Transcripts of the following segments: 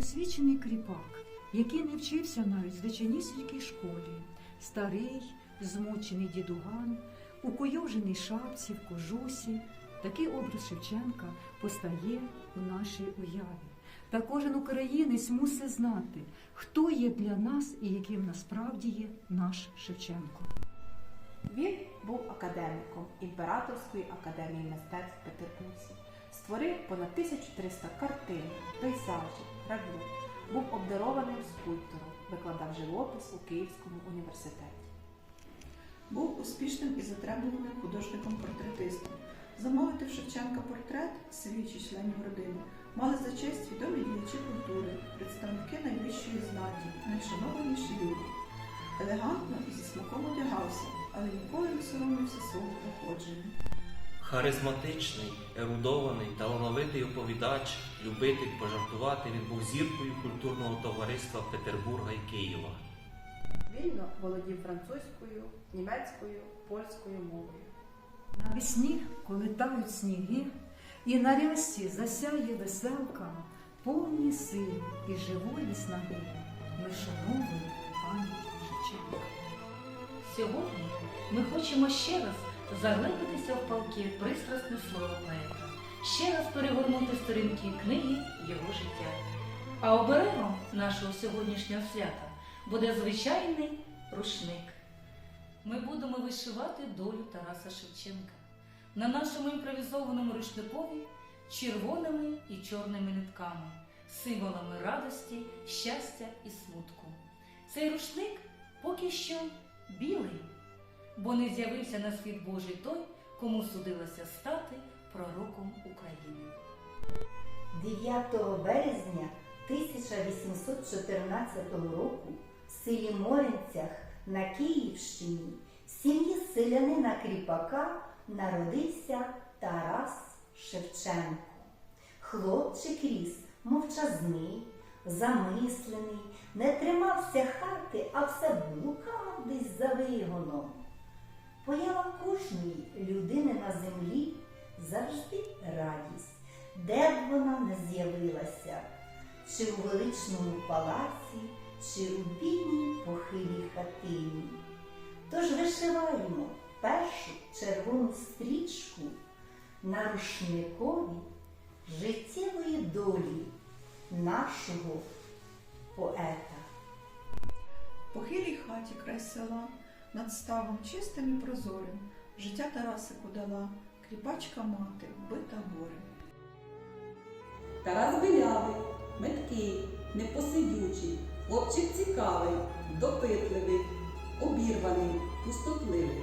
Освічений кріпак, який не вчився навіть в звичайнісінькій школі, старий, змучений дідуган, у куйовженій шапці, в кожусі. Такий образ Шевченка постає у нашій уяві. Та кожен українець мусить знати, хто є для нас і яким насправді є наш Шевченко. Він був академіком Імператорської академії мистецтв Петербурзі. Створив понад 1300 картин, пейзажів, гравюр. Був обдарованим скульптором, викладав живопис у Київському університеті. Був успішним і затребуваним художником-портретистом. Замовити в Шевченка портрет свій чи членів родини мали за честь відомі діячі культури, представники найвищої знаті, найшанованіші люди. Елегантно і зі смаком одягався, але ніколи не соромився свого походження. Харизматичний, ерудований, талановитий оповідач, любитель пожартувати, він був зіркою культурного товариства Петербурга і Києва. Вільно володів французькою, німецькою, польською мовою. Навесні, коли тають сніги, і на рясі засяє веселка, повні сил і живої снаги. Ми шановуємо пам'ять Шевченка. Сьогодні ми хочемо ще раз заглибитися в палки пристрасне слово поета, ще раз перегорнути сторінки книги його життя. А оберегом нашого сьогоднішнього свята буде звичайний рушник. Ми будемо вишивати долю Тараса Шевченка на нашому імпровізованому рушникові червоними і чорними нитками, символами радості, щастя і смутку. Цей рушник поки що білий, бо не з'явився на світ Божий той, кому судилося стати пророком України. 9 березня 1814 року в селі Моринцях на Київщині в сім'ї селянина Кріпака народився Тарас Шевченко. Хлопчик ріс мовчазний, замислений, не тримався хати, а все блукав десь за вигоном. Поява кожної людини на землі завжди радість, де б вона не з'явилася, чи у величному палаці, чи у бідній похилій хатині. Тож вишиваємо першу червону стрічку на рушникові життєвої долі нашого поета. Похилій хаті край села, над ставом чистим і прозорим, життя Тарасику дала, кріпачка мати, бита горем. Тарас білявий, меткий, непосидючий, хлопчик цікавий, допитливий, обірваний, пустотливий,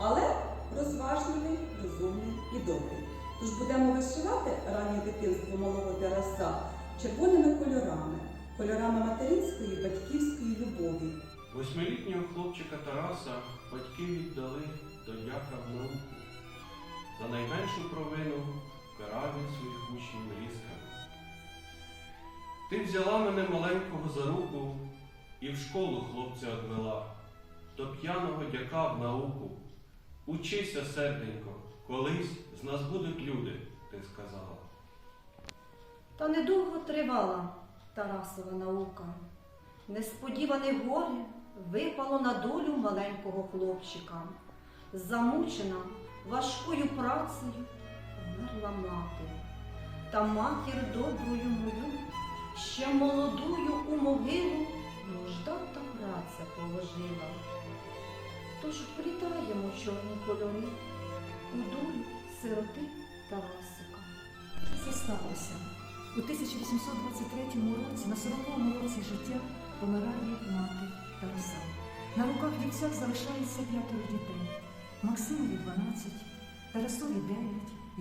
але розважливий, розумний і добрий. Тож будемо вишивати раннє дитинство малого Тараса червоними кольорами, кольорами материнської батьківської любові. Восьмилітнього хлопчика Тараса батьки віддали до дяка в науку. За найменшу провину карав він своїх учнів різками. Ти взяла мене маленького за руку і в школу хлопця одвела, до п'яного дяка в науку. Учися, серденько, колись з нас будуть люди, ти сказала. Та недовго тривала Тарасова наука. Несподіване горе випало на долю маленького хлопчика. Замучена важкою працею вмерла мати. Та матір доброю мою, ще молодую у могилу нужда та праця положила. Тож вплітаємо чорні кольори у долю сироти Тарасика. Це сталося. У 1823 році, на 40-му році життя, помирає мати Тараса. На руках дівця залишається п'ятеро дітей. Максимові 12, Тарасові 9,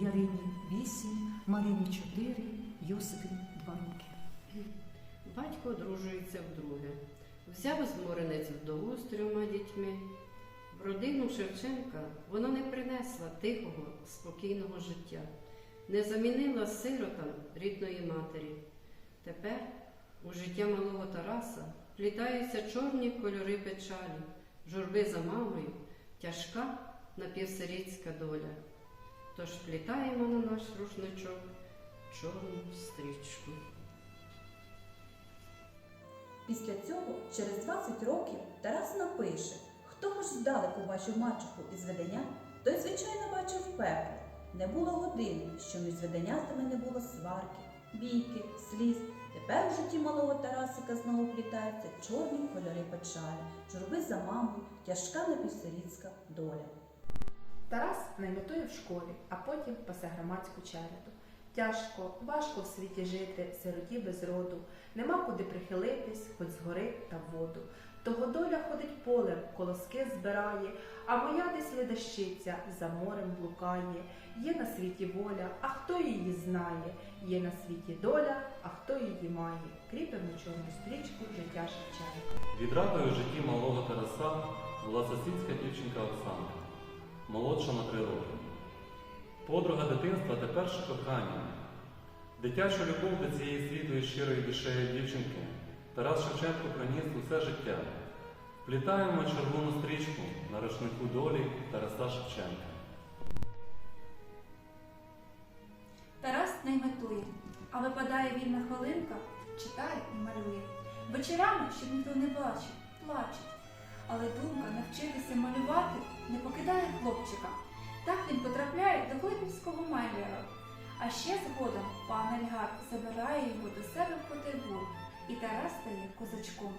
Ярині 8, Марині 4, Йосипі 2 роки. Батько одружується вдруге. Взяв з моринець вдову з трьома дітьми. В родину Шевченка вона не принесла тихого, спокійного життя, не замінила сиротам рідної матері. Тепер у життя малого Тараса плітаються чорні кольори печалі, журби за мамою, тяжка напівсирітська доля. Тож плітаємо на наш рушничок чорну стрічку. Після цього, через 20 років, Тарас напише, хто хоч здалеку бачив мачуху із видання, той, звичайно, бачив пекло. Не було години, що між виденятами не було сварки, бійки, сліз. Тепер у житті малого Тарасика знову плітаються чорні кольори печалі, журби за мамою, тяжка напівсирітська доля. Тарас наймитує в школі, а потім пасе громадську череду. Тяжко, важко в світі жити, сироті без роду, нема куди прихилитись, хоч згори та в воду. Того доля ходить полем, колоски збирає, а моя десь ледащиця за морем блукає. Є на світі воля, а хто її знає? Є на світі доля, а хто її має? Кріпимо чорну стрічку життя Шевченка. Відрадою в житті малого Тараса була сусідська дівчинка Оксана, молодша на три роки. Подруга дитинства та перше кохання. Дитячу любов до цієї світлої щирої душею дівчинки Тарас Шевченко приніс усе життя. Вплітаємо червону стрічку на рушнику долі Тараса Шевченка. Тарас не метує, а випадає вільна хвилинка, читає і малює. Вечорами, щоб ніхто не бачив, плаче. Але думка навчитися малювати не покидає хлопчика. Так він потрапляє до Клипівського майляра. А ще згодом пан Ельгар забирає його до себе в Петербург, і Тарас стає козачком.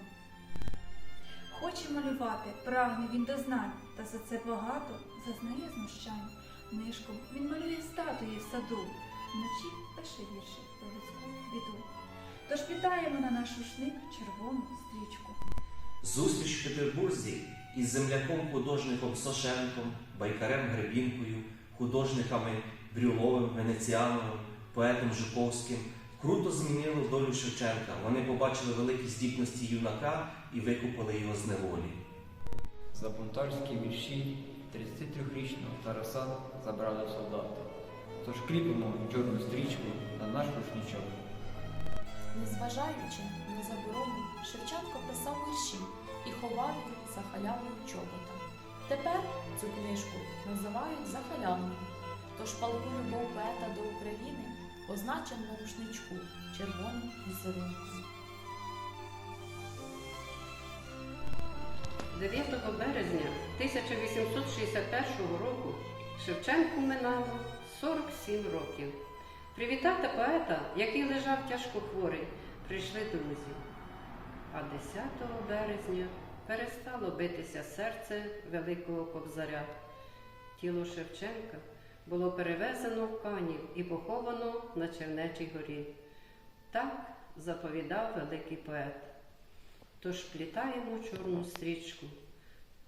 Хоче малювати, прагне він до знань, та за це багато зазнає знущань. Нишком він малює статуї в саду, вночі пише вірші про людську біду. Тож вітаємо на наш рушник червону стрічку. Зустріч в Петербурзі із земляком-художником Сошенком, байкарем Гребінкою, художниками Брюловим, Венеціановим, поетом Жуковським круто змінило долю Шевченка. Вони побачили великі здібності юнака і викупили його з неволі. За бунтарські вірші 33-річного Тараса забрали солдати. Тож кріпимо чорну стрічку на наш рушничок. Незважаючи на заборону, Шевченко писав вірші і ховав їх за халявою чобота. Тепер цю книжку називають захалявною, тож палку любов поета до України позначено на рушничку червоним візерунком. 9 березня 1861 року Шевченку минало 47 років. Привітати поета, який лежав тяжко хворий, прийшли друзі. А 10 березня перестало битися серце Великого Кобзаря. Тіло Шевченка було перевезено в Канів і поховано на Чернечій горі. Так заповідав великий поет. Тож плітаємо чорну стрічку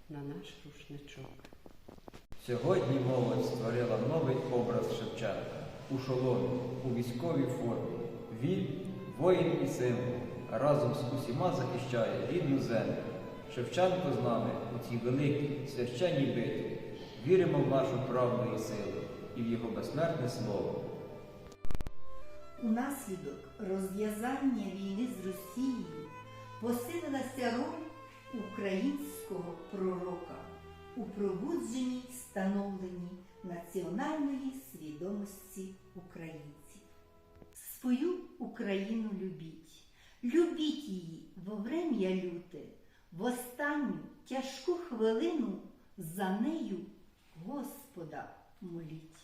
на наш рушничок. Сьогодні молодь створила новий образ Шевченка у шоломі, у військовій формі. Він воїн і символ, разом з усіма захищає рідну землю. Шевченко з нами у цій великій священній битві. Віримо в нашу правду і силу і в його безсмертне слово. Унаслідок розв'язання війни з Росією посилилася роль українського пророка у пробудженні становленні національної свідомості українців. Свою Україну любіть, любіть її во врем'я люте, в останню тяжку хвилину за нею Господа моліть.